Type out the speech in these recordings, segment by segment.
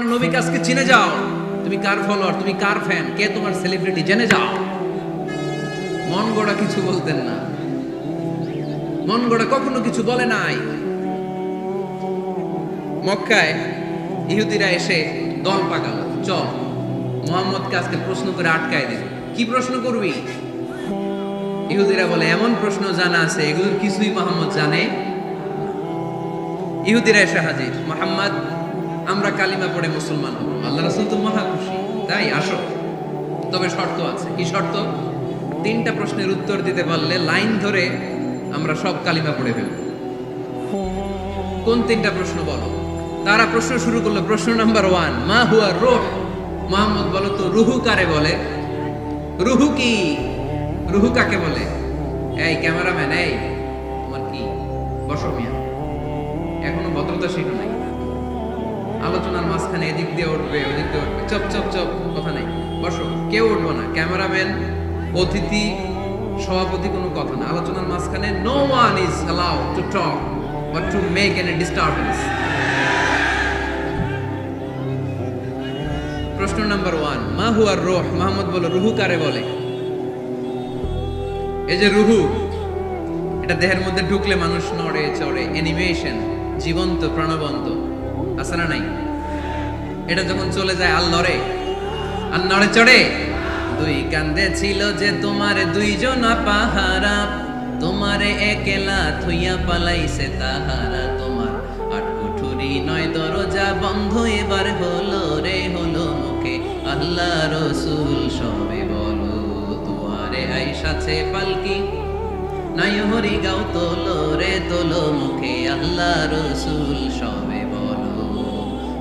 নবীকে আজকে চিনে যাও। তুমি কার ফলোয়ার তুমি কার ফ্যান কে তোমার সেলিব্রিটি জেনে যাও। মন গড়া কিছু বলতেন না। মন গড়া কখনো কিছু বলে নাই। মক্কায় ইহুদিরা এসে দল পাকালো। চল, মোহাম্মদকে আজকে প্রশ্ন করে আটকায় দিল। কি প্রশ্ন করবি? ইহুদিরা বলে, এমন প্রশ্ন জানা আছে, এগুলোর কিছুই মোহাম্মদ জানে? ইহুদিরা এসে হাজির। মোহাম্মদ আমরা কালিমা পড়ে মুসলমান হব। আল্লাহ রাসূল তো মহা খুশি। তাই আসো। তবে শর্ত আছে। কি শর্ত? তিনটা প্রশ্নের উত্তর দিতে পারলে লাইন ধরে আমরা সব কালিমা পড়ে ফেলব। কোন তিনটা প্রশ্ন বলো? তারা প্রশ্ন শুরু করল প্রশ্ন নাম্বার ওয়ান মা হুয়া রোহ? মোহাম্মদ বলো তো রুহু কারে বলে? রুহু কি? রুহু কাকে বলে? এই ক্যামেরাম্যান এই তোমার কি? বসো মিয়া। এখনও ভদ্রতা শিখো নাই আলোচনার মাঝখানে এদিক দিয়ে উঠবে, ওদিক দিয়ে উঠবে। চপ চপ চপ, কথা নেই। বসো, কেউ উঠবো না। ক্যামেরাম্যান, অতিথি, সভাপতি, কোনো কথা না। আলোচনার মাঝখানে no one is allow to talk but to make any disturbance প্রশ্ন নাম্বার ওয়ান মা হুয়ার রোহ? মাহমুদ বলো, রুহু কারে বলে? এই যে রুহু, এটা দেহের মধ্যে ঢুকলে মানুষ নড়ে, চড়ে অ্যানিমেশন জীবন্ত, প্রাণবন্ত। আছে না নাই? এটা যখন চলে যায় আল লড়ে আর নড়ে চড়ে, দুই কান্দে ছিল যে তোমার দুইজন পাহারা, তোমারে একেলা থুইয়া পালাইছে তাহারা, তোমার আট কুঠুরি নয় দরজা বন্ধ, এবার হলো রে, হলো মুখে আল্লাহ রসুল, সবে বলো দুয়ারে আইসাছে পালকি নাই হরি গাও তোলো রে, তোলো মুখে আল্লাহ রসুল, সবে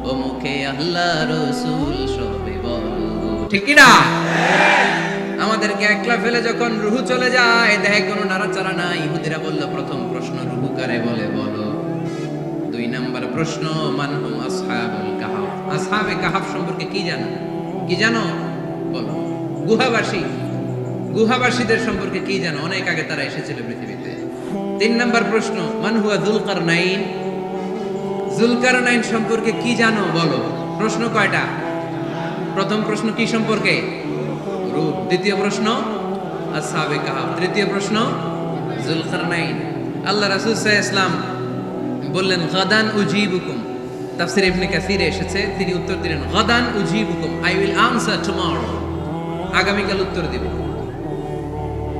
ও মুখে আল্লাহ রসুল সবে ঠিক না আমাদেরকে একলা ফেলে যখন রুহু চলে যায় দেখে কোনো নাড়াচাড়া নাই। ইহুদিরা বলল, প্রথম প্রশ্ন রুহু কারে বলে বলো? দুই নাম্বার প্রশ্ন মানহুম আসহাবুল কাহাফ আসহাবে কাহাফ সম্পর্কে কি জানো? কি জানো? বলো। গুহাবাসী। গুহাবাসীদের সম্পর্কে কি জানো? অনেক আগে তারা এসেছিল পৃথিবীতে। তিন নাম্বার প্রশ্ন, মান হুয়া জুলকার নাইন জুলকার নাইন সম্পর্কে কি জানো? বলো। প্রশ্ন কয়টা? প্রথম প্রশ্ন কি সম্পর্কে? রূপ। দ্বিতীয় প্রশ্ন? আসহাবে কাহাব তৃতীয় প্রশ্ন? জুলকার নাইন আল্লাহ রাসূল আলাইহি ইসলাম বললেন, গাদান উজিবুকুম। তাফসির ইবনে কাসিরে এসেছে। তিনি উত্তর দিলেন, গাদান উজিবুকুম। আই উইল আনসার টুমরো আগামীকাল উত্তর দিব।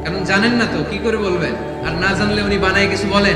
কারণ জানেন না তো, কি করে বলবেন? আর না জানলে উনি বানায় কিছু বলেন?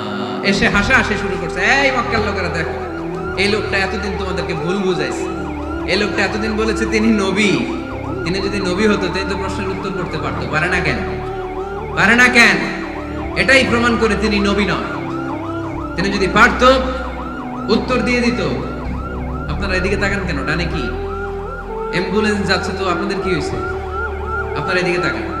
এসে হাসা হাসি শুরু করছে। এই মক্কার লোকেরা, দেখো, এই লোকটা এতদিন তোমাদেরকে ভুল বুঝাইছে। এই লোকটা এতদিন বলেছে তিনি নবী। তিনি যদি নবী হতো, তিনি তো প্রশ্নের উত্তর করতে পারতো। পারে না কেন? পারে না কেন? এটাই প্রমাণ করে তিনি নবী নয়। তিনি যদি পারতো, উত্তর দিয়ে দিত। আপনারা এদিকে তাকান কেন? ডানে কি? অ্যাম্বুলেন্স যাচ্ছে তো আপনাদের কি হয়েছে? আপনারা এদিকে তাকান।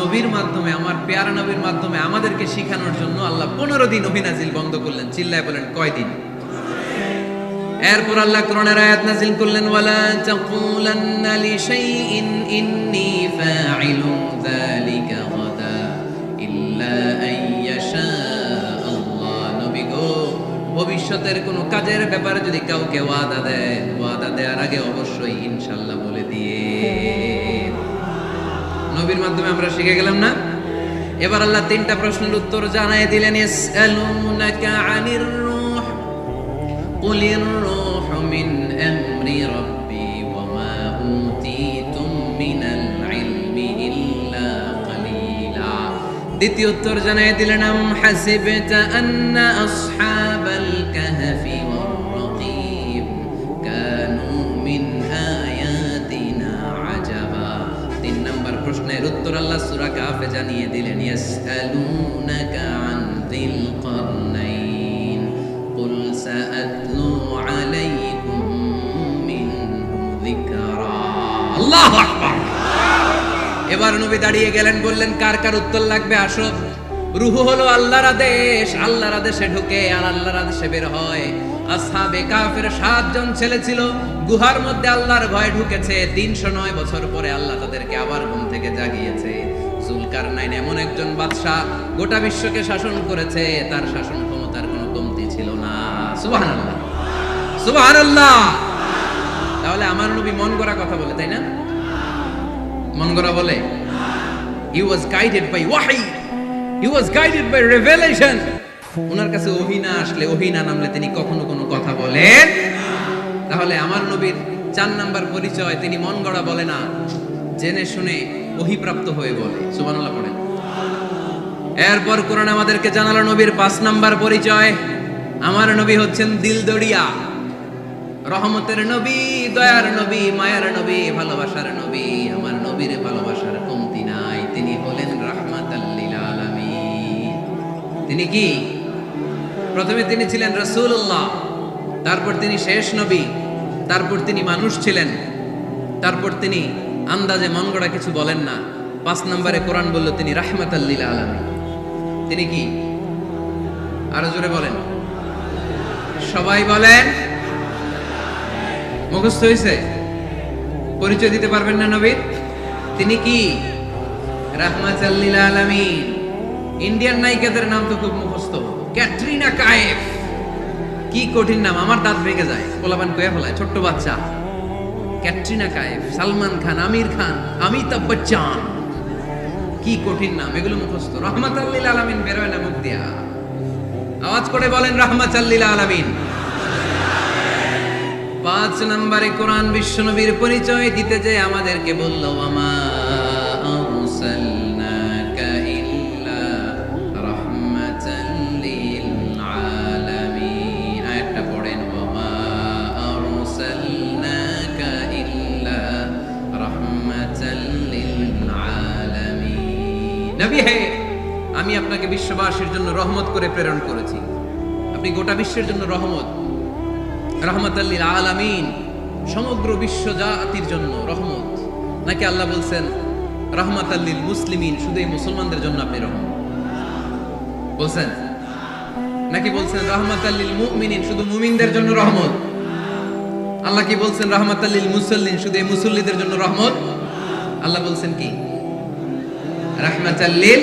নবীর মাধ্যমে, আমার পেয়ারা নবীর মাধ্যমে আমাদেরকে শিখানোর জন্য আল্লাহ পনেরো দিন অভিনাজিল বন্ধ করলেন। চিল্লায় বলেন কয়দিন এরপর আল্লাহ কোরআনের আয়াত নাজিল করলেন, ওয়ালা তাকুলান্না লিশাইইন ইন্নী ফাইলুন যালিকা গাদা ইল্লা আইয়াশা আল্লাহ। নবী গো, ভবিষ্যতের কোনো কাজের ব্যাপারে যদি কাউকে ওয়াদা দেয়, ওয়াদা দেওয়ার আগে অবশ্যই ইনশাল্লাহ বলে। নবীর মাধ্যমে আমরা শিখে গেলাম না? এবার আল্লাহ তিনটা প্রশ্নের উত্তর জানাই দিলেন দ্বিতীয় উত্তর জানাই দিলেন জানিয়ে দিলেন আন কুল সাআতলু আলাইকুম যিকরা। আল্লাহু আকবার। এবার নবী দাঁড়িয়ে গেলেন, বললেন, কার কার উত্তর লাগবে? আসো। রুহু হলো আল্লাহর আদেশ, আল্লাহর আদেশে ঢুকে আর আল্লাহর আদেশে বের হয়। আসহাবে কাফের সাতজন ছেলে ছিল, গুহার মধ্যে আল্লাহর ভয় ঢুকেছে। তিনশো নয় বছর পরে আল্লাহ তাদেরকে আবার ঘুম থেকে জাগিয়েছে। জুলকার নাইন এমন একজন বাদশাহ, গোটা বিশ্বকে শাসন করেছে, তার শাসন ক্ষমতার কোনো কমতি ছিল না। সুবাহান আল্লাহ তাহলে আমার নবী মন গড়া কথা বলে, তাই না? মন গড়া বলে হি ওয়াজ গাইডেড বাই ওয়াহি he was guided by revelation ওনার কাছে ওহি না আসলে ওহি না নামলে তিনি কখনো কোনো কথা বলেন তাহলে আমার নবীর চার নাম্বার পরিচয় তিনি মন গড়া বলে না। জেনে শুনে ওহিপ্রাপ্ত হয়ে বলে। সুবহানাল্লাহ পড়েন। এরপর কোরআন আমাদেরকে জানালো নবীর পাঁচ নাম্বার পরিচয়। আমার নবী হচ্ছেন দিলদড়িয়া রহমতের নবী, দয়ার নবী, মায়ার নবী, ভালোবাসার নবী। আমার নবীর ভালোবাসার কমতি নাই। তিনি হলেন রাহমাত তিনি কি? প্রথমে তিনি ছিলেন রাসূলুল্লাহ। তারপর তিনি শেষ নবী। তারপর তিনি মানুষ ছিলেন। তারপর তিনি আন্দাজে মন গড়া কিছু বলেন না। পাঁচ নম্বরে কোরআন বলল, তিনি রাহমাত আলামিন। তিনি কি? আরও জোরে বলেন। সবাই বলেন। মুখস্থ হয়েছে? পরিচয় দিতে পারবেন না নবীর তিনি কি? রাহমাতাল্লিল আলামিন। ইন্ডিয়ান নায়িকাদের নাম তো খুব মুখস্থ। ক্যাটরিনা কায়েফ। কি কঠিন নাম, আমার দাঁত ভেঙে যায়। পোলাপান কয়ে ফেলায়, ছোট্ট বাচ্চা। ক্যাটরিনা কায়েফ, সালমান খান, আমির খান, অমিতাভ বচ্চন। কি কঠিন নাম, এগুলো মুখস্থ। রহমাতাল্লিল আলামিন বেরোয় না মুখ দিয়া। আওয়াজ করে বলেন, রহমাতাল্লিল আলামিন। পাঁচ নম্বরে কোরআন বিশ্বনবীর পরিচয় দিতে যে আমাদেরকে বলল আমা আপনাকে বিশ্ববাসীর জন্য রহমত করে প্রেরণ করেছি। আপনি গোটা বিশ্বের জন্য রহমত রহমত রহমতাল্লিল আলামিন, সমগ্র বিশ্ব জাতির জন্য রহমত। নাকি আল্লাহ বলছেন রহমত রহমতাল্লিল মুসলিমিন, শুধু এই মুসলমানদের জন্য আপনি রহমত? বলছেন? নাকি বলছেন রহমতাল্লিল মুমিনিন, শুধু মুমিনদের জন্য রহমত? আল্লাহ কি বলছেন রহমতাল্লিল মুসল্লিন, শুধু এই মুসল্লিদের জন্য রহমত? আল্লাহ বলছেন কি? রহমতাল্লিল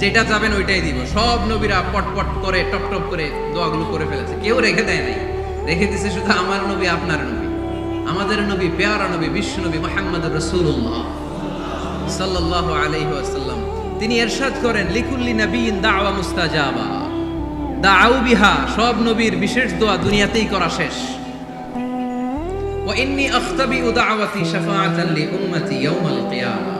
যেটা যাবেন ওইটাই দিব। সব নবীরা পটপট করে, টপ টপ করে দোয়াগুলো করে ফেলেছে। কেউ রেখে দেয় নাই। রেখে দিছে শুধু আমার নবী, আপনার নবী। আমাদের নবী, পেয়ারা নবী, বিশ্ব নবী মোহাম্মদ রসুল্লাহ সাল্লাহ আলাইহি ওয়াসাল্লাম। তিনি এরশাদ করেন, লিকুল্লি নবীন দাওয়া মুস্তাজাবা। দাউ বিহা, সব নবীর বিশেষ দোয়া দুনিয়াতেই করা শেষ। আখতাবিউ দাওয়াতি শাফাআতান লি উম্মতি ইয়াউমাল কিয়ামা।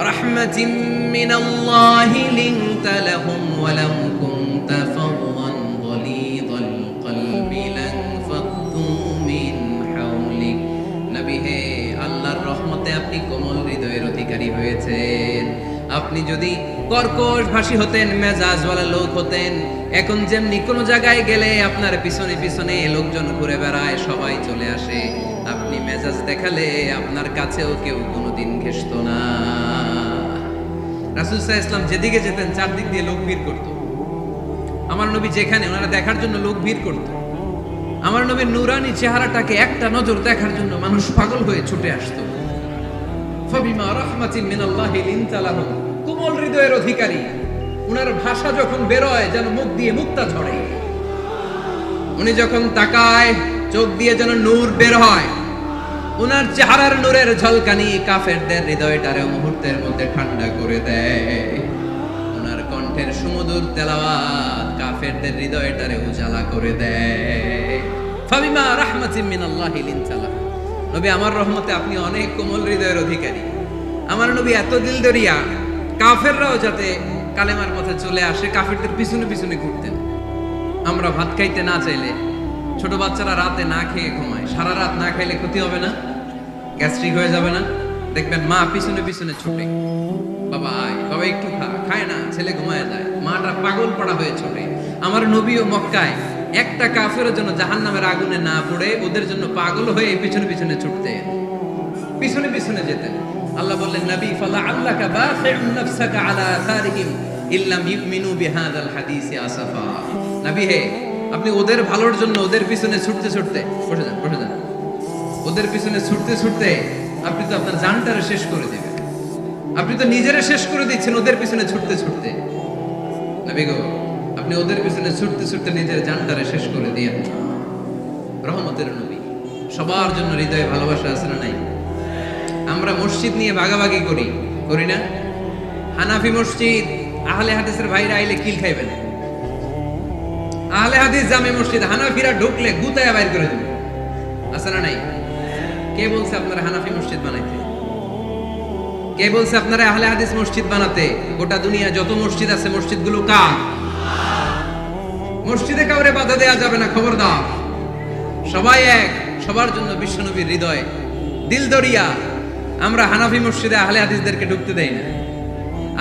রাহমাতিম মিনাল্লাহি লিনতা লাহুম ওয়া লাউ কুনতা ফাদদান গলিযাল কলবি লানফাদ্দু মিন হাওলিক নবী হে, আল্লাহর রহমতে আপনি কোমল হৃদয়ের অধিকারী হয়েছেন। আপনি যদি কর্কশ ভাষী হতেন, মেজাজওয়ালা লোক হতেন, এখন যেমনি কোনো জায়গায় গেলে আপনার পিছনে পিছনে লোকজন ঘুরে বেড়ায়, সবাই চলে আসে। আপনি মেজাজ দেখালে আপনার কাছেও কেউ কোনোদিন ঘেসত না। রাসুল সাহা ইসলাম যেদিকে যেতেন, চারদিক দিয়ে লোক ভিড় করত। আমার নবী যেখানে, ওনারা দেখার জন্য লোক ভিড় করত। আমার নবীর নুরানি চেহারাটাকে একটা নজর দেখার জন্য মানুষ পাগল হয়ে ছুটে আসতো। ফাবিমা রাহমাতিন মিনাল্লাহি লিনতা লাহুম কোমল হৃদয়ের অধিকারী। উনার ভাষা যখন বেরোয়, যেন মুখ দিয়ে মুক্তা ঝরে। উনি যখন তাকায়, চোখ দিয়ে যেন নূর বের হয়। উনার চেহারার নূরের ঝলকানি কাফেরদের হৃদয়টারে মুহূর্তের মধ্যে ঠান্ডা করে দেয়। ওনার কণ্ঠের সুমধুর তেলাওয়াত কাফেরদের হৃদয়টারে উজালা করে দেয়। ফাবিমা রাহমাতিন মিনাল্লাহি লিনতা লাহুম নবী, আমার রহমতে আপনি অনেক কোমল হৃদয়ের অধিকারী। আমার নবী এত দিল দরিয়া, কাফেররাও যাতে কালেমার পথে চলে আসে, কাফেরদের পিছনে পিছনে ঘুরতেন। আমরা ভাত খাইতে না চাইলে, ছোট বাচ্চারা রাতে না খেয়ে ঘুমায়, সারা রাত না খাইলে ক্ষতি হবে না? গ্যাস্ট্রিক হয়ে যাবে না। দেখবেন মা পিছনে পিছনে ছুটে। বাবা, আয়। বাবা, একটু খা। খায় না, ছেলে ঘুমায় যায়। মাটা পাগল পড়া হয়ে ছোটে। আমার নবী ও মক্কায়। একটা কাফেরের জন্য জাহান্নামের আগুনে না পড়ে, ওদের জন্য পাগল হয়ে পিছনে পিছনে ছুটতেন। পিছনে পিছনে যেতেন। আল্লাহ বললেন, নবী, ফালা আল্লাকা বাখিউন নাফসাকা আলা আথারিহিম ইল্লাম ইউমিনু বিহাদাল হাদিসি আসাফা। নবী হে, আপনি ওদের ভালোর জন্য ওদের পিছনে ছুটতে ছুটতে, বসে যান বসে যান। ওদের পিছনে ছুটতে ছুটতে আপনি তো আপনার জানটারে শেষ করে দেবেন। আপনি তো নিজেরে শেষ করে দিচ্ছেন ওদের পিছনে ছুটতে ছুটতে। আপনি ওদের পিছনে ছুটতে ছুটতে নিজের জানটারে শেষ করে দিয়েন। রহমতের নবী, সবার জন্য হৃদয়ে ভালোবাসা আছে না নাই? আমরা মসজিদ নিয়ে ভাগাভাগি করি করি না? হানাফি মসজিদ, আহলে হাদিসের ভাইরা আইলে কিল খাইবেন আহলে হাদিস জামে মসজিদ, হানাফিরা ঢুকলে গুতায় বাইর করে দেবে। আছে না নাই? কে বলছে আপনারা হানাফি মসজিদ বানাইতে? কে বলছে আপনারা আহলে হাদিস মসজিদ বানাতে? গোটা দুনিয়া যত মসজিদ আছে, মসজিদগুলো কার? মসজিদে কাউরে বাধা দেয়া যাবে না, খবরদার। সবাই এক, সবার জন্য বিশ্বনবীর হৃদয়। দিল দরিয়া। আমরা হানাফি মসজিদে আহলে হাদিসদেরকে ঢুকতে দেই না।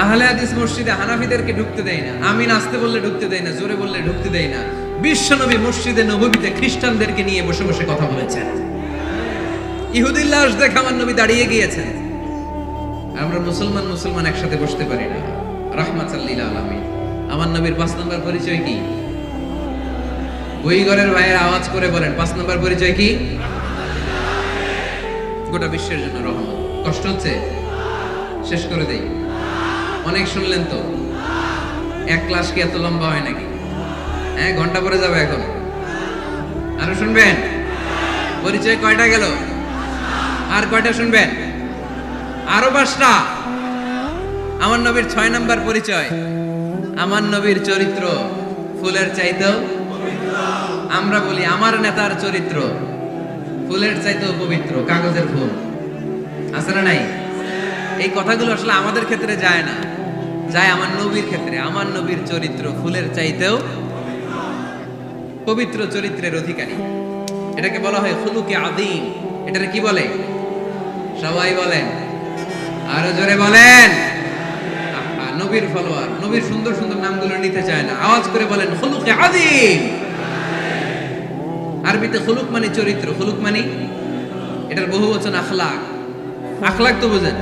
আহলে হাদিস মসজিদে হানাফিদেরকে ঢুকতে দেই না। আমি নাচতে বললে ঢুকতে দেই না, জোরে বললে ঢুকতে দেই না। বিশ্বনবী মসজিদে নবীতে খ্রিস্টানদেরকে নিয়ে বসে বসে কথা বলেছেন। ইহুদির লাশ দেখে আমার নবী দাঁড়িয়ে গিয়েছেন। আমরা মুসলমান মুসলমান একসাথে বসতে পারি না। রাহমাতাল্লিল আলামিন। আমার নবীর পাঁচ নম্বর পরিচয় কি? বইঘরের ভাইয়ের আওয়াজ করে বলেন, পাঁচ নম্বর পরিচয় কি? গোটা বিশ্বের জন্য রহমত। কষ্ট হচ্ছে? শেষ করে দেই। অনেক শুনলেন তো? এক ক্লাস কি এত লম্বা হয় নাকি? হ্যাঁ ঘণ্টা পরে যাবে এখন। আরও শুনবেন? পরিচয় কয়টা গেল? আর কয়টা শুনবেন? আরও পাঁচটা। আমার নবীর ছয় নাম্বার পরিচয়। আমার নবীর চরিত্র ফুলের চাইতেও আমরা বলি আমার নেতার চরিত্র ফুলের চাইতেও পবিত্র, কাগজের ফুল। আছে না নাই? এই কথাগুলো আসলে আমাদের ক্ষেত্রে যায় না। যায় আমার নবীর ক্ষেত্রে। আমার নবীর চরিত্র ফুলের চাইতেও পবিত্র। চরিত্রের অধিকারী। এটাকে বলা হয় ফুলুকে আদিম এটাকে কি বলে? সবাই বলেন। আরও জোরে বলেন। নবীর ফলোয়ার নবীর সুন্দর সুন্দর নামগুলো নিতে চায় না। আওয়াজ করে বলেন ফুলুকে আদিম আরবিতে খুলুক মানে চরিত্র, খুলুক মানে? এটার বহু বচন আখলাক। আখলাক তো বোঝেন।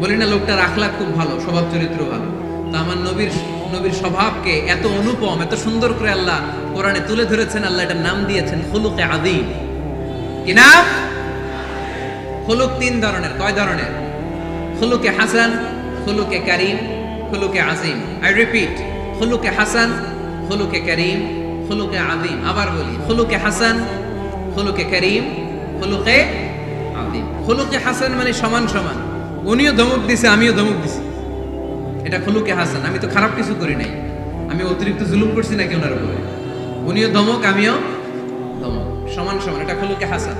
বলি না, লোকটার আখলাখ খুব ভালো, স্বভাব চরিত্র ভালো। তা আমার নবীর নবীর স্বভাবকে এত অনুপম, এত সুন্দর করে আল্লাহ কোরআনে তুলে ধরেছেন, আল্লাহ এটার নাম দিয়েছেন, খুলুকে আদিম কি নাম? খুলুক তিন ধরনের, কয় ধরনের? খুলুকে হাসান, খুলুকে কারিম, খুলুকে আজিম। আই রিপিট খুলুকে হাসান, খুলুকে করিম, খুলুকে আদিম আবার বলি, খুলুকে হাসান, খুলুকে করিম, খুলুকে আদিম খুলুকে হাসান মানে সমান সমান। উনিও ধমক দিছে, আমিও ধমক দিছি। এটা খুলুকে হাসান। আমি তো খারাপ কিছু করি নাই। আমি অতিরিক্ত জুলুম করছি নাকি ওনার উপরে? উনিও ধমক, আমিও ধমক। সমান সমান, এটা খুলুকে হাসান।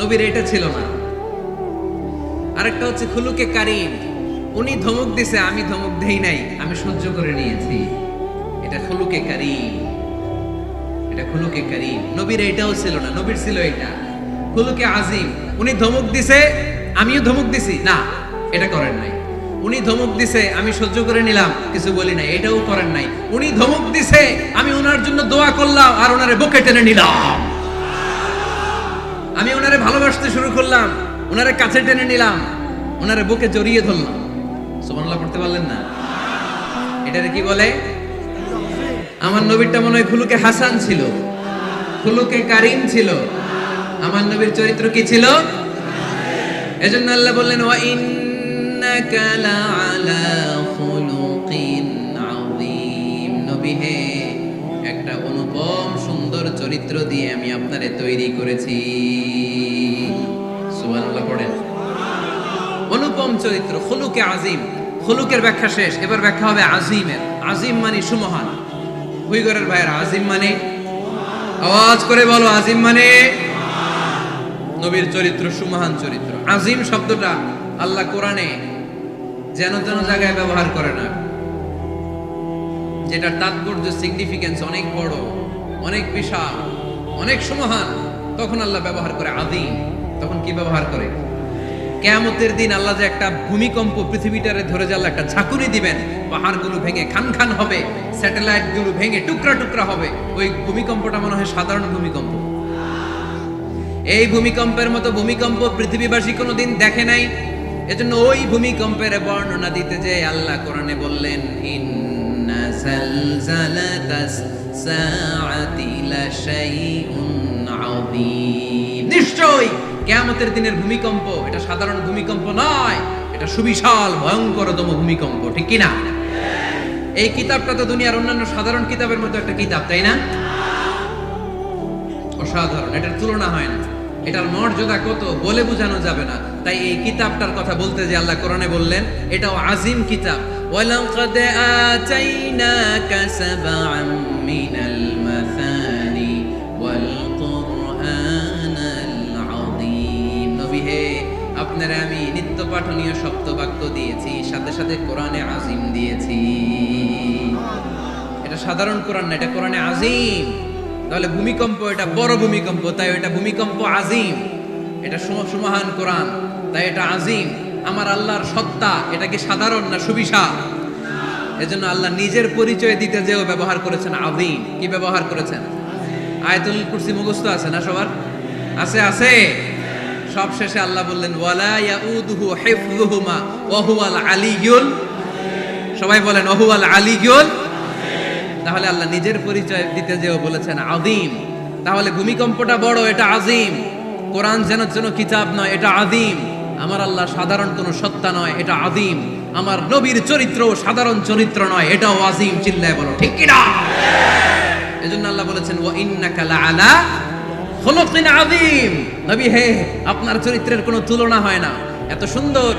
নবীর এটা ছিল না। আরেকটা হচ্ছে খুলুকে কারিম। উনি ধমক দিছে, আমি ধমক দেই নাই, আমি সহ্য করে নিয়েছি। এটা খুলুকে কারিম। এটা খুলুকে কারিম। নবীর এটাও ছিল না, নবীর ছিল এটা। খুলুকে আজিম, উনি ধমক দিছে, আমিও ধমক দিছি। না, এটা করেন নাই। উনি ধমক দিছে, আমি সহ্য করে নিলাম, কিছু বলি নাই, এটাও করেন নাই। উনি ধমক দিছে, আমি ওনার জন্য দোয়া করলাম আর ওনারে বুকে টেনে নিলাম। আমি ওনারে ভালোবাসতে শুরু করলাম। ওনারে কাছে টেনে নিলাম। ওনারে বুকে জড়িয়ে ধরলাম। সুবহানাল্লাহ, পড়তে পারলেন না? এটারে কি বলে? আমার নবীরটা মনে হয় খুলুকে হাসান ছিল। খুলুকে কারিম ছিল। আমার নবীর চরিত্র কি ছিল? এজন্য আল্লাহ বললেন, ওয়া ইন্নাকা লাআলা খুলুকিন আযীম। নবী হে, একটা অনুপম সুন্দর চরিত্র দিয়ে আমি আপনারে তৈরি করেছি। অনুপম চরিত্র, খুলুকে আজিম। খুলুকের ব্যাখ্যা শেষ, এবার ব্যাখ্যা হবে আজিমের। আজিম মানে সুমহান। হুইগরের ভাইয়ের, আজিম মানে? আওয়াজ করে বলো, আজিম মানে? নবীর চরিত্র সুমহান চরিত্র। আজিম শব্দটা আল্লাহ কোরআনে যেন যেন জায়গায় ব্যবহার করে না। যেটার তাৎপর্য সিগনিফিকেন্স অনেক বড়, অনেক বিশাল, অনেক সুমহান, তখন আল্লাহ ব্যবহার করে আদিম তখন কি ব্যবহার করে? কেয়ামতের দিন আল্লাহ যে একটা ভূমিকম্প পৃথিবীটারে ধরে যে একটা ঝাঁকুনি দিবেন, পাহাড়গুলো ভেঙে খান খান হবে স্যাটেলাইটগুলো ভেঙে টুকরা টুকরা হবে, ওই ভূমিকম্পটা মনে হয় সাধারণ ভূমিকম্প। এই ভূমিকম্পের মতো ভূমিকম্প পৃথিবীবাসী কোনো দিন দেখে নাই। এজন্য ওই ভূমিকম্পের বর্ণনা দিতে যে আল্লাহ কোরআনে বললেন, ইন্না জালজালাতাস সাআতি লাশাইউন আযীম। নিশ্চয়ই কিয়ামতের দিনের ভূমিকম্প, এটা সাধারণ ভূমিকম্প নয়, এটা সুবিশাল ভয়ঙ্করতম ভূমিকম্প, ঠিক কি না এই কিতাবটা তো দুনিয়ার অন্যান্য সাধারণ কিতাবের মতো একটা কিতাব, তাই না? অসাধারণ, এটার তুলনা হয় না। এটার মর্যাদা কত, বলে বোঝানো যাবে না। তাই এই কিতাবটার কথা বলতে যে আল্লাহ কোরআনে বললেন, এটাও আজিম কিতাব। ওয়ালাকাদ আতাইনাকা সাবআম মিনাল মাসানি আপনারা আমি নিত্য পাঠনীয় শব্দ বাক্য দিয়েছি, সাথে সাথে কোরআনে আজিম দিয়েছি। এটা সাধারণ কোরআন না, এটা কোরআনে আজিম। তাহলে ভূমিকম্প, এটা বড় ভূমিকম্প, তাই এটা ভূমিকম্প আজিম। এটা সুমহান কোরআন, তাই এটা আজিম। আমার আল্লাহর সত্তা, এটা কি সাধারণ না সুবিশাল? এজন্য আল্লাহ নিজের পরিচয় দিতে যেও ব্যবহার করেছেন আজিম। কি ব্যবহার করেছেন? আয়াতুল কুরসি মুখস্থ আছে না সবার? আছে আছে। সব শেষে আল্লাহ বললেন সবাই বলেন ওহুয়াল আলিয়ুল তাহলে আল্লাহ নিজের পরিচয় দিতে যেও বলেছেন আদিম তাহলে ভূমিকম্পটা বড়, এটা আজিম কোরআন যেন যেন কিতাব নয়, এটা আদিম আমার আল্লাহ সাধারণ কোনো সত্তা নয়, এটা আদিম আমার নবীর চরিত্র সাধারণ চরিত্র নয়, এটাও আজিম চিল্লায় বলো, ঠিক কিনা? এজন্য আল্লাহ বলেছেন, ওয়া ইন্নাকা লাআলা খুলুকিন আযীম। নবী, হে, আপনার চরিত্রের কোনো তুলনা হয় না। এত সুন্দর,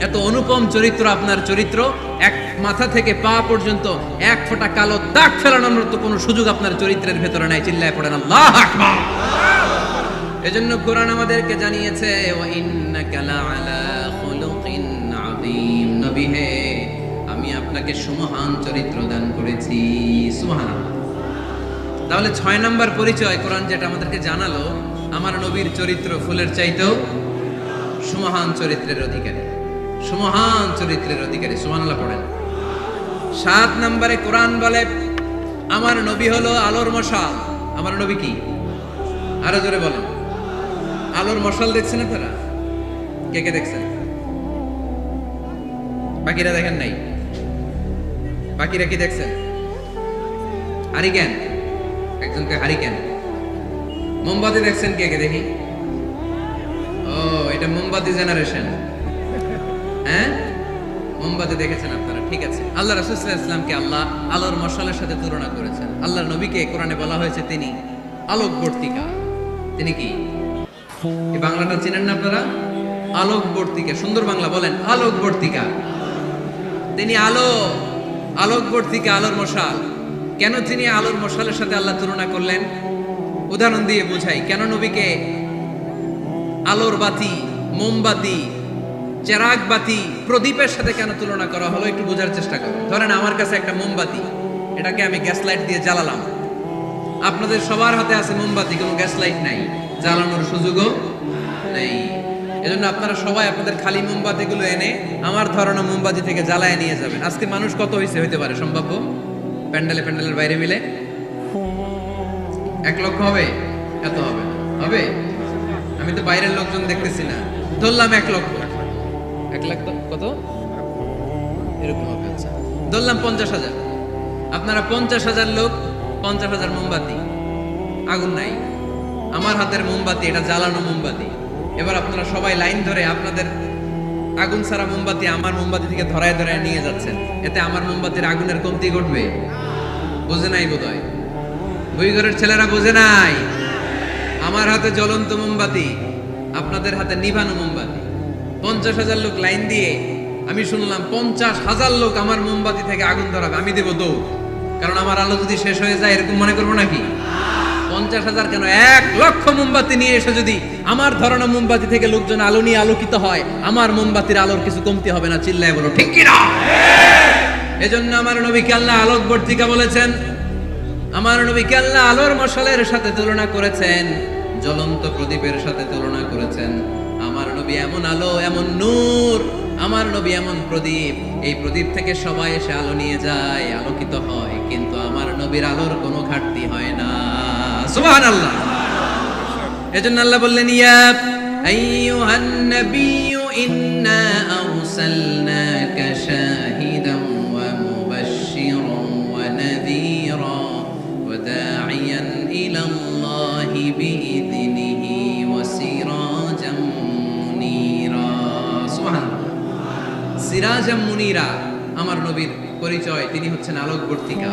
এত অনুপম চরিত্র আপনার চরিত্র। এক মাথা থেকে পা পর্যন্ত এক ফোঁটা কালো দাগ ফেলানোর মতো কোনো সুযোগ আপনার চরিত্রের ভেতরে নাই। চিল্লায় পড়েন, আল্লাহ আকবার! এজন্য কোরআন আমাদেরকে জানিয়েছে, ওয়া ইন্নাকা লাআলা নবী, হে, আমি আপনাকে সুমহান চরিত্র দান করেছি। সুবহানাল্লাহ। তাহলে ছয় নম্বর পরিচয় কোরআন যেটা আমাদেরকে জানালো, আমার নবীর চরিত্র ফুলের চাইতেও সুমহান চরিত্রের অধিকারী। সুমহান চরিত্রের অধিকারী সুমানাল্লাহ পড়েন। সাত নম্বরে কোরআন বলে, আমার নবী হলো আলোর মশাল। আমার নবী কি? আরও জোরে বলেন। আলোর মশাল দেখছেন তারা কে কে দেখছেন? বাকিরা দেখেন নাই? বাকিরা কি দেখছেন? একজনকে হারিকেন মোমবাতি দেখছেন কে কে দেখি? ও, এটা মোমবাতি জেনারেশন হ্যাঁ? মোমবাতি দেখেছেন আপনারা, ঠিক আছে। আল্লাহ রাসূলুল্লাহ ইসলামকে আল্লাহ আলোর মশালের সাথে তুলনা করেছেন। আল্লাহর নবীকে কোরআনে বলা হয়েছে তিনি আলোকবর্তিকা। তিনি কি? বাংলাটা চিনেন না আপনারা? আলোকবর্তিকা, সুন্দর বাংলা বলেন, আলোকবর্তিকা। তিনি আলো, আলোকবর্তিকা, আলোর মশাল। কেন তিনি আলোর মশালের সাথে আল্লাহ তুলনা করলেন? উদাহরণ দিয়ে বুঝাই, কেন নবীকে আলোর বাতি, মোমবাতি, চেরাগ বাতি, প্রদীপের সাথে কেন তুলনা করা হলো? একটু বোঝার চেষ্টা করো। ধরেন আমার কাছে একটা মোমবাতি, এটাকে আমি গ্যাস লাইট দিয়ে জ্বালালাম। আপনাদের সবার হাতে আছে মোমবাতি, কোনো গ্যাস লাইট নাই। জ্বালানোর সুযোগও নেই। এজন্য আপনারা সবাই আপনাদের খালি মোমবাতিগুলো এনে আমার ধরানো মোমবাতি থেকে জ্বালায় নিয়ে যাবেন। আজকে মানুষ কত হয়েছে হইতে পারে সম্ভাব্য প্যান্ডেলে, প্যান্ডেলের বাইরে মিলে? এক লক্ষ হবে? এত হবে হবে? আমি তো বাইরের লোকজন দেখতেছি না। ধরলাম এক লক্ষ। এক লাখ কত? এরকম হবে আচ্ছা। ধরলাম পঞ্চাশ হাজার। আপনারা পঞ্চাশ হাজার লোক, পঞ্চাশ হাজার মোমবাতি। আগুন নাই। আমার হাতের মোমবাতি, এটা জ্বালানো মোমবাতি। এবার আপনারা সবাই লাইন ধরে আপনাদের আগুন ছাড়া মোমবাতি আমার মোমবাতি থেকে ধরায় ধরায় নিয়ে যাচ্ছেন। এতে আমার মোমবাতির আগুনের কমতি ঘটবে। বোঝে নাই বোধ হয় ঘরের ছেলেরা বোঝে নাই? আমার হাতে জ্বলন্ত মোমবাতি, আপনাদের হাতে নিভানো মোমবাতি। পঞ্চাশ হাজার লোক লাইন দিয়ে আমি শুনলাম পঞ্চাশ হাজার লোক আমার মোমবাতি থেকে আগুন ধরাবে। আমি দেবো দৌড়। কারণ আমার আলো যদি শেষ হয়ে যায়, এরকম মনে করব নাকি? পঞ্চাশ হাজার কেন? এক লক্ষ মোমবাতি নিয়ে এসে যদি। আমার ধরানো মোমবাতি থেকে লোকজন আলো নিয়ে আলোকিত হয়, আমার মোমবাতির আলোর কিছু কমতি হবে না, চিল্লায় বলো, ঠিক কিনা? এজন্য আমার নবীকে আল্লাহ আলোক বর্তিকা বলেছেন? আমার নবীকে আল্লাহ আলোর মশালের সাথে তুলনা করেছেন? জ্বলন্ত প্রদীপের সাথে তুলনা করেছেন। আমার নবী এমন আলো, এমন নূর, আমার নবী এমন প্রদীপ। এই প্রদীপ থেকে সবাই এসে আলো নিয়ে যায়, আলোকিত হয়, কিন্তু আমার নবীর আলোর কোনো ঘাটতি হয় না। সুবহানাল্লাহ এজন্য আল্লাহ বললেন ইয়া আইয়ুহান নাবিয়্যু ইন্না আরসালনাকা শাহিদান ওয়া মুবাশশিরান ওয়া নাযীরা ওয়া দা'iয়ান ইলা আল্লাহি বিইذনিহি ওয়া সিরাজাম মুনীরা সুবহানাল্লাহ সিরাজাম মুনীরা আমার নবীর পরিচয়, তিনি হচ্ছেন আলোকবর্তিকা।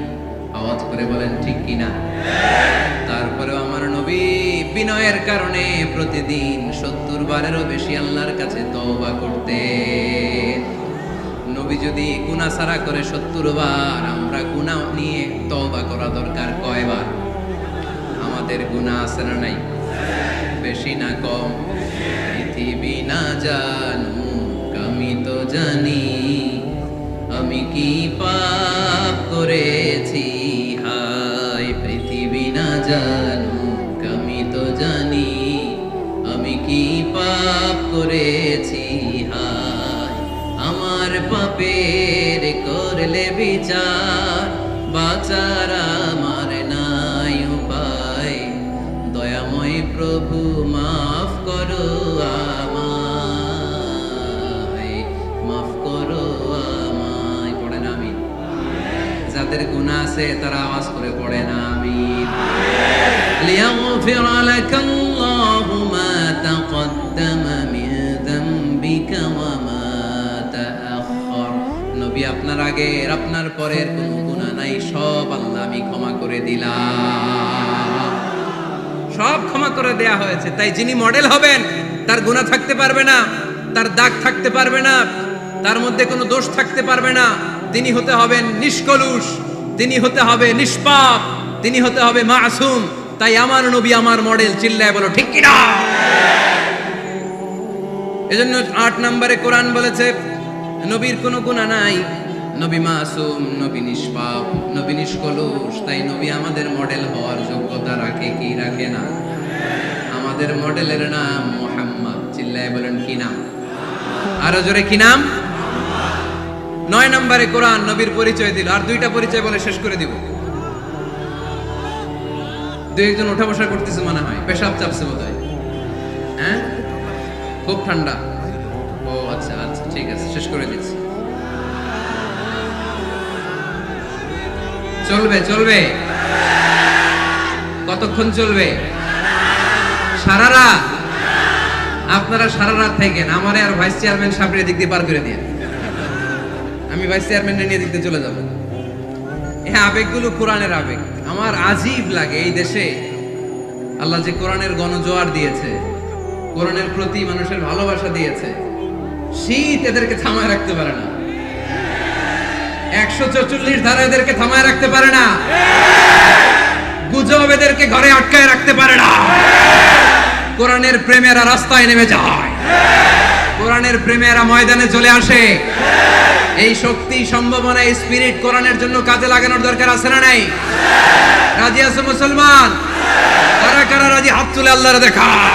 আওয়াজ করে বলেন, ঠিক কিনা? তারপরেও আমার নবী বিনয়ের কারণে প্রতিদিন সত্তর বারেরও বেশি আল্লাহর কাছে তওবা করতে। নবী যদি গুনাহ সারা করে সত্তর বার আমরা গুনাহ নিয়ে তওবা করা দরকার কয়বার? আমাদের গুনাহ আছে না নাই? বেশি না কম? পৃথিবী না জানু আমি তো জানি, আমি কি পাপ করেছি? জানু আমি তো জানি আমি কি পাপ করেছি, হায়। আমার পাপের করলে বিচার, বাচার আমার নাই উপায়। দয়াময় প্রভু, মাফ করো মাফ করো আমায়। আমি? যাদের গুনাহ আছে তারা আওয়াজ করে পড়েন আমি? ليغفر لك الله ما تقدم من ذنبك وما تأخر নবী আপনার আগের আপনার পরের কোনো গুনাহ নাই সব আল্লাহ আমি ক্ষমা করে দিলাম সব ক্ষমা করে দেয়া হয়েছে তাই যিনি মডেল হবেন তার গুনাহ থাকতে পারবে না তার দাগ থাকতে পারবে না তার মধ্যে কোনো দোষ থাকতে পারবে না তিনি হতে হবেন নিষ্কলুষ তিনি হতে হবে নিষ্পাপ তিনি হতে হবে মাসুম তাই আমার নবী আমার মডেল চিল্লায় বলো, ঠিক কিনা? এজন্য আট নম্বরে কোরআন বলেছে, নবীর কোনো গুণা নাই। নবী মাসুম, নবী নিষ্পাপ, নবী নিষ্কলুষ। তাই নবী আমাদের মডেল হওয়ার যোগ্যতা রাখে কি রাখে না? আমাদের মডেলের নাম মোহাম্মদ। চিল্লায় বলেন, কি নাম? আরও জোরে, কি নাম? নয় নম্বরে কোরআন নবীর পরিচয় দিল। আর দুইটা পরিচয় বলে শেষ করে দিব। দুই একজন ওঠা বসা করতেছে মনে হয়। পেশাব চাপছে বোধ হয়? হ্যাঁ খুব ঠান্ডা। ও আচ্ছা আচ্ছা ঠিক আছে, শেষ করে দিচ্ছি। চলবে চলবে। কতক্ষণ চলবে? সারা রাত? আপনারা সারা রাত থাকেন, আমারে আর ভাইস চেয়ারম্যান সামনের দিক দিয়ে পার করে দিয়ে। আমি ভাইস চেয়ারম্যান নিয়ে দিক দিয়ে চলে যাব। এই আবেগগুলো কোরআনের আবেগ। আমার আজীব লাগে এই দেশে। আল্লাহ যে কোরআনের গণজোয়ার দিয়েছে, কোরআনের প্রতি মানুষের ভালোবাসা দিয়েছে, শীত এদেরকে থামায় রাখতে পারে না। একশো চৌচল্লিশ ধারা এদেরকে থামায় রাখতে পারে না। গুজব এদেরকে ঘরে আটকায় রাখতে পারে না। কোরআনের প্রেমেরা রাস্তায় নেমে যায়। কোরআনের প্রেমেরা ময়দানে চলে আসে। এই শক্তি, সম্ভাবনা, এই স্পিরিট কোরআনের জন্য কাজে লাগানোর দরকার আছে না নাই? রাজি আছে মুসলমান? কারা কারা রাজি? হাত তুলে আল্লাহর দেখা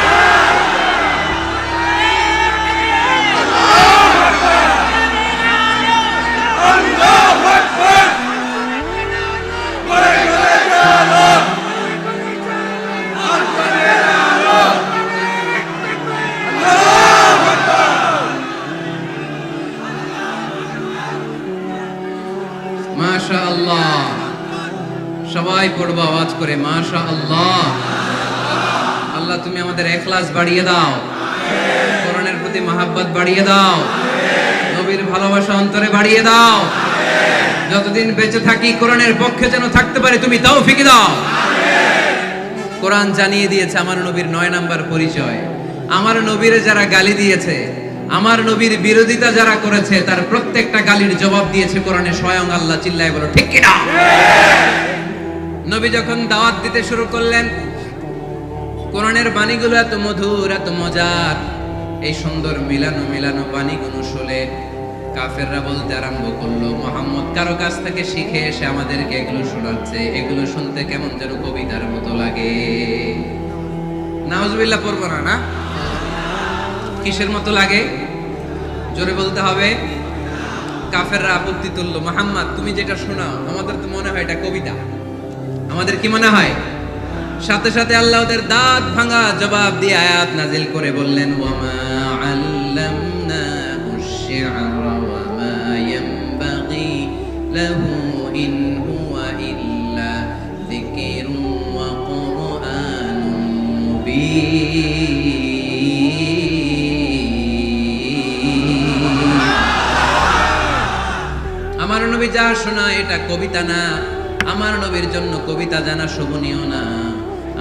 মাশা আল্লাহ সবাই পড়ব, আওয়াজ করে মাশা আল্লাহ আল্লাহ তুমি আমাদের এখলাস বাড়িয়ে দাও। কোরআনের প্রতি মহাব্বত বাড়িয়ে দাও। নবীর ভালোবাসা অন্তরে বাড়িয়ে দাও। যতদিন বেঁচে থাকি, কোরআনের পক্ষে যেন থাকতে পারে, তুমি তাও ফিকে দাও। কোরআন জানিয়ে দিয়েছে আমার নবীর নয় নাম্বার পরিচয়। আমার নবীরে যারা গালি দিয়েছে আমার নবীর বিরোধিতা যারা করেছে, তার প্রত্যেকটা গালির জবাব দিয়েছে কোরআনে, স্বয়ং আল্লাহ চিল্লায় বলো, ঠিক কিনা? নবী যখন দাওয়াত দিতে শুরু করলেন, কোরআনের বাণীগুলো এত মধুর, এত মজার। এই সুন্দর মিলানো মিলানো বাণীগুলো শুনে কাফেররা বলতে আরম্ভ করল, মোহাম্মদ কারও কাছ থেকে শিখে এসে আমাদেরকে এগুলো শোনাচ্ছে, এগুলো শুনতে কেমন যেন কবিতার মতো লাগে। নাউজুবিল্লাহ, পড়ব না না? কিসের মতো লাগে জোরে বলতে হবে কাফেররা আপত্তি তুললো মোহাম্মদ তুমি যেটা শোনাও আমাদের তো মনে হয় এটা কবিতা আমাদের কি মনে হয় সাথে সাথে আল্লাহ ওদের দাঁত ভাঙা জবাব দিয়ে আয়াত নাজিল করে বললেন ওয়ামা আল্লামনাহু الشعر وما ينبغي له নবী যা শোনা, এটা কবিতা না। আমার নবীর জন্য কবিতা জানা শোভনীয় না।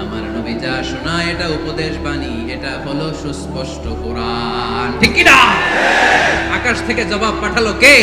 আমার নবী যা শোনা, এটা উপদেশ বাণী, এটা হলো সুস্পষ্ট কোরআন। ঠিক কি না আকাশ থেকে জবাব পাঠালো কে?